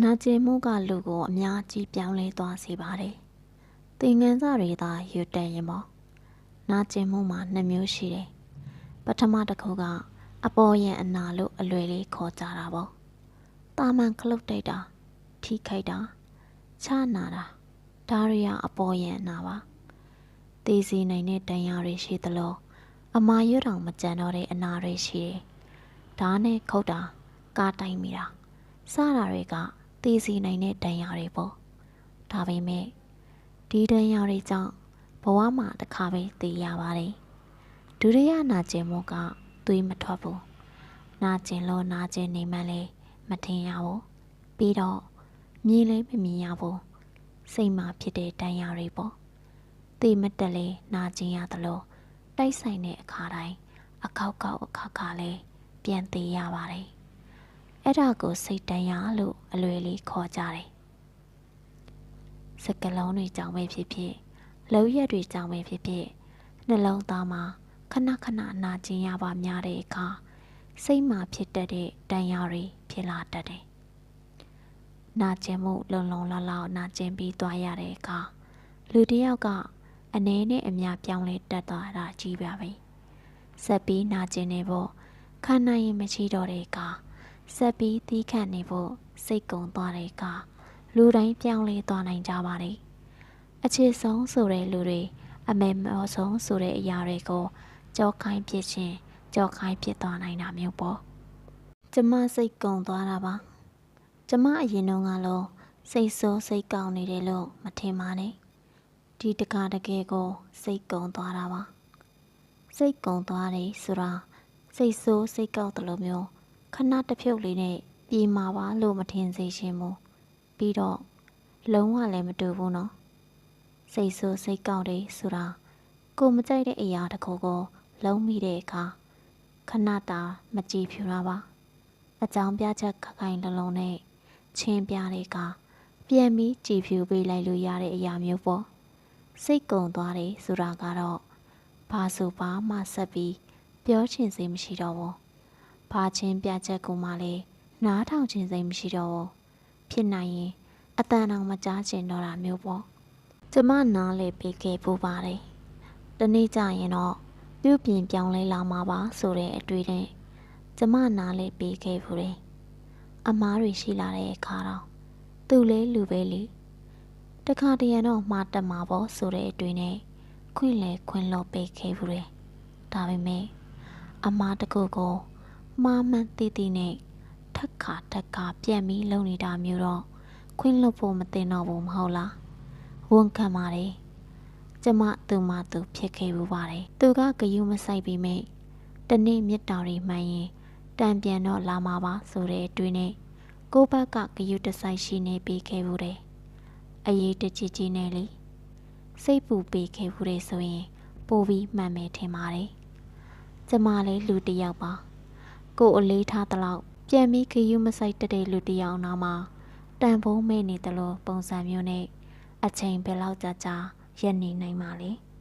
နာကျင်မှုကလူကို အများကြီးပြောင်းလဲသွားစေပါတယ်။သင်ငန်းစာတွေသာရွတ်တက်ရင်ပေါ့။နာကျင်မှုမှာနှစ်မျိုးရှိတယ်။ပထမတစ်ခုကအပေါ်ယံအနာလို့အလွယ်လေးခေါ်ကြတာပေါ့။တာမန်ခလုတ်တိတ်တာထိခိုက်တာချနာတာဒါတွေကအပေါ်ယံအနာပါ။သိစီနိုင်တဲ့တန်ရာတွေရှိသလိုအမာရွတ်တောင်မကြံတော့တဲ့အနာတွေရှိတယ်။ဒါနဲ့ခုတ်တာကားတိုင်းမိတာစတာတွေက သိစီနိုင်တဲ့တန်ရာတွေပေါ့ဒါပေမဲ့ဒီတန်ရာတွေကြောင့်ဘဝမှာတစ်ခါပဲသိရပါတယ်ဒုတိယနာကျင်မှုကသွေးမထွက်ဘူးနာကျင်လို့နာကျင်နေမှလည်းမထင်ရဘူးပြီးတော့မြင်လည်းမမြင်ရဘူးစိတ်မှာဖြစ်တဲ့တန်ရာတွေပေါ့သိမတက်လေနာကျင်ရသလိုတိုက်ဆိုင်တဲ့အခါတိုင်းအခောက်ကောက်အခါခါလေးပြန်သေးရပါတယ် အဲ့ဒါကိုစိတ်တန်ရလို့အလွယ်လေးခေါ်ကြတယ်စကလုံးတွေကြောင့်ပဲဖြစ်ဖြစ်လုံရက်တွေကြောင့်ပဲဖြစ်ဖြစ်နှလုံးသားမှာခဏခဏနာကျင်ရပါများတဲ့အခါစိတ်မှာဖြစ်တတ်တဲ့တန်ရာတွေဖြစ်လာတတ်တယ်နာကျင်မှုလုံလုံလောက်လောက်နာကျင်ပြီးသွားရတဲ့အခါလူတစ်ယောက်ကအနေနဲ့အများပြောင်းလဲတက်သွားတာကြီးပါပဲဆက်ပြီးနာကျင်နေဖို့ခန္ဓာရင်မရှိတော့တဲ့အခါ ဆက်ပြီးသီးခတ်နေဖို့စိတ်ကုံသွားတဲ့အခါလူတိုင်းပြောင်းလဲသွားနိုင်ကြပါတယ်အခြေဆုံးဆိုတဲ့လူတွေအမေမောဆုံးဆိုတဲ့အရာတွေကိုကြောခိုင်းဖြစ်ခြင်းကြောခိုင်းဖြစ်သွားနိုင်တာမျိုးပေါ့ကျမစိတ်ကုံသွားတာပါကျမအရင်တုန်းကလို့စိတ်ဆိုးစိတ်ကောင်းနေတယ်လို့မထင်ပါနဲ့ဒီတကားတကယ်ကို စိတ်ကုံသွားတာပါစိတ်ကုံသွားတယ်ဆိုတာစိတ်ဆိုးစိတ်ကောက်တယ်လို့မျိုး ခဏတစ်ဖြုတ်လေးနဲ့ပြေးမှာပါလို့မထင်စေရှင်ဘူးပြီးတော့လုံးဝလည်းမတူဘူးနော်စိတ်ဆိုးစိတ်ကောက်တယ်ဆိုတာကိုမကြိုက်တဲ့အရာတစ်ခုကိုလုံးမိတဲ့အခါခဏတာမကြည့်ဖြူတာပါအကြောင်းပြချက်ခခိုင်လုံးလုံးနဲ့ချင်းပြတဲ့အခါပြန်ပြီးကြည်ဖြူပေးလိုက်လို့ရတဲ့အရာမျိုးပေါ့စိတ်ကုံသွားတယ်ဆိုတာကတော့ဘာဆိုဘာမှဆက်ပြီးပြောချင်စေမရှိတော့ဘူး။ ဘာချင်းပြချက်ကူမှလည်းနားထောင်ခြင်းစိတ်မရှိတော့ဘူး။ဖြစ်နိုင်ရင်အတန်အောင်မကြားချင်တော့တာမျိုးပေါ့။ကျမနားလေပေးခဲ့ပူပါတယ်။တနေ့ကျရင်တော့ပြုပြင်ပြောင်းလဲလာမှာပါဆိုတဲ့အတွေ့နဲ့ကျမနားလေပေးခဲ့ဘူးတယ်။အမားတွေရှိလာတဲ့အခါတော့သူ့လေးလူပဲလေ။တခါတရံတော့မှားတက်မှာပေါ့ဆိုတဲ့အတွေ့နဲ့ခွင့်လဲခွင့်လို့ပေးခဲ့ဘူးတယ်။ဒါပေမဲ့အမားတကူကို မှားမှန်တည်တည်နဲ့ထက်ခါထက်ခါပြန်ပြီးလုံနေတာမျိုးတော့ခွင့်လွတ်ဖို့မတင်တော့ဘူးမဟုတ်လားဝန်ခံပါတယ်ကျမသူမသူဖြစ်ခဲ့ဘူးပါတယ်သူကဂယုမဆိုင်ပြီးမိတနေ့မြစ်တာတွေမှန်ရင်တံပြန်တော့လာမှာပါဆိုတဲ့အတွေ့နဲ့ကိုဘက်ကဂယုတဆိုင်ရှိနေပြီးခဲ့ဘူးတယ်အရေးတကြီးကြီးနဲ့လေစိတ်ပူပေးခဲ့ဘူးတယ်ဆိုရင်ပိုပြီးမှန်မယ်ထင်ပါတယ်ကျမလည်းလူတစ်ယောက်ပါ ကိုအလေးထားသလောက်ပြန်ပြီးခယူးမဆိုင်တတဲ့လူတစ်ယောက်နာမှာတန်ဖိုးမဲနေတယ်လို့ပုံစံမျိုးနဲ့အချိန်ဘယ်လောက်ကြာကြာရက်နေနိုင်မှာလဲ။